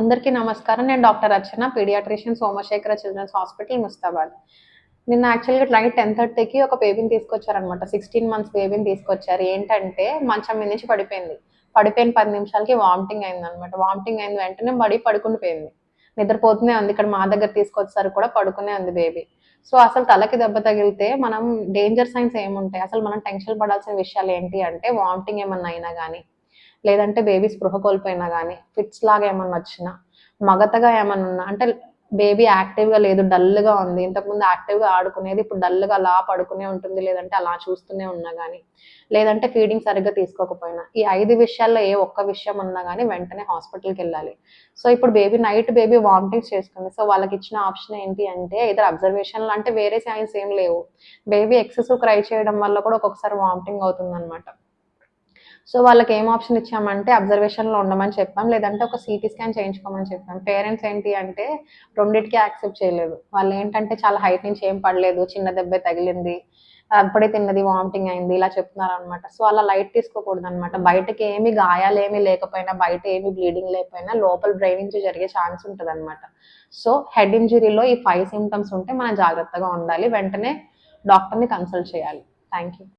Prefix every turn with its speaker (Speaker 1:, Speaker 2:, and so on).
Speaker 1: అందరికీ నమస్కారం. నేను doctor Archana paediatrician Somasekhara children's hospital Mustabad. నిన్న యాక్చువల్గా నైట్ టెన్ థర్టీకి ఒక బేబీని తీసుకొచ్చారనమాట. సిక్స్టీన్ మంత్స్ బేబీని తీసుకొచ్చారు. ఏంటంటే మంచం మీద నుంచి పడిపోయింది. పడిపోయిన పది నిమిషాలకి వామిటింగ్ అయింది అనమాట వామిటింగ్ అయిన వెంటనే బడి పడుకుని పోయింది. నిద్రపోతూనే ఉంది. ఇక్కడ మా దగ్గర తీసుకొచ్చారు కూడా పడుకునే ఉంది బేబీ సో అసలు తలకి దెబ్బ తగిలితే మనం డేంజర్ సైన్స్ ఏముంటాయి? అసలు మనం టెన్షన్ పడాల్సిన విషయాలు ఏంటి అంటే వామిటింగ్ ఏమన్నా అయినా కానీ లేదంటే బేబీ స్పృహ కోల్పోయినా కానీ ఫిట్స్ లాగా ఏమన్నా వచ్చినా మగతగా ఏమన్నా ఉన్నా అంటే బేబీ యాక్టివ్గా లేదు డల్గా ఉంది ఇంతకుముందు యాక్టివ్గా ఆడుకునేది ఇప్పుడు డల్గా అలా పడుకునే ఉంటుంది లేదంటే అలా చూస్తూనే ఉన్నా కానీ లేదంటే ఫీడింగ్ సరిగ్గా తీసుకోకపోయినా ఈ ఐదు విషయాల్లో ఏ ఒక్క విషయం ఉన్నా కానీ వెంటనే హాస్పిటల్కి వెళ్ళాలి. సో ఇప్పుడు బేబీ నైట్ బేబీ వామిటింగ్స్ చేసుకుంది. సో వాళ్ళకి ఇచ్చిన ఆప్షన్ ఏంటి అంటే ఇద్దరు అబ్జర్వేషన్లు అంటే వేరే సైన్స్ ఏం లేవు. బేబీ ఎక్సెసివ్ క్రై చేయడం వల్ల కూడా ఒక్కొక్కసారి వామిటింగ్ అవుతుంది అనమాట సో వాళ్ళకి ఏం ఆప్షన్ ఇచ్చామంటే అబ్జర్వేషన్లో ఉండమని చెప్పాం. లేదంటే ఒక సిటీ స్కాన్ చేయించుకోమని చెప్పాం. పేరెంట్స్ ఏంటి అంటే రెండింటికి యాక్సెప్ట్ చేయలేదు. వాళ్ళు ఏంటంటే చాలా హైట్ నుంచి ఏం పడలేదు చిన్న దెబ్బ తగిలింది అప్పుడే తిన్నది వామిటింగ్ అయింది ఇలా చెప్తున్నారు అనమాట సో అలా లైట్ తీసుకోకూడదు అనమాట బయటకి ఏమి గాయాలు ఏమి లేకపోయినా బయట ఏమి బ్లీడింగ్ లేకపోయినా లోపల బ్రెయిన్ నుంచి జరిగే ఛాన్స్ ఉంటుంది అనమాట సో హెడ్ ఇంజురీలో ఈ ఫైవ్ సిమ్టమ్స్ ఉంటే మనం జాగ్రత్తగా ఉండాలి. వెంటనే డాక్టర్ని కన్సల్ట్ చేయాలి. Thank you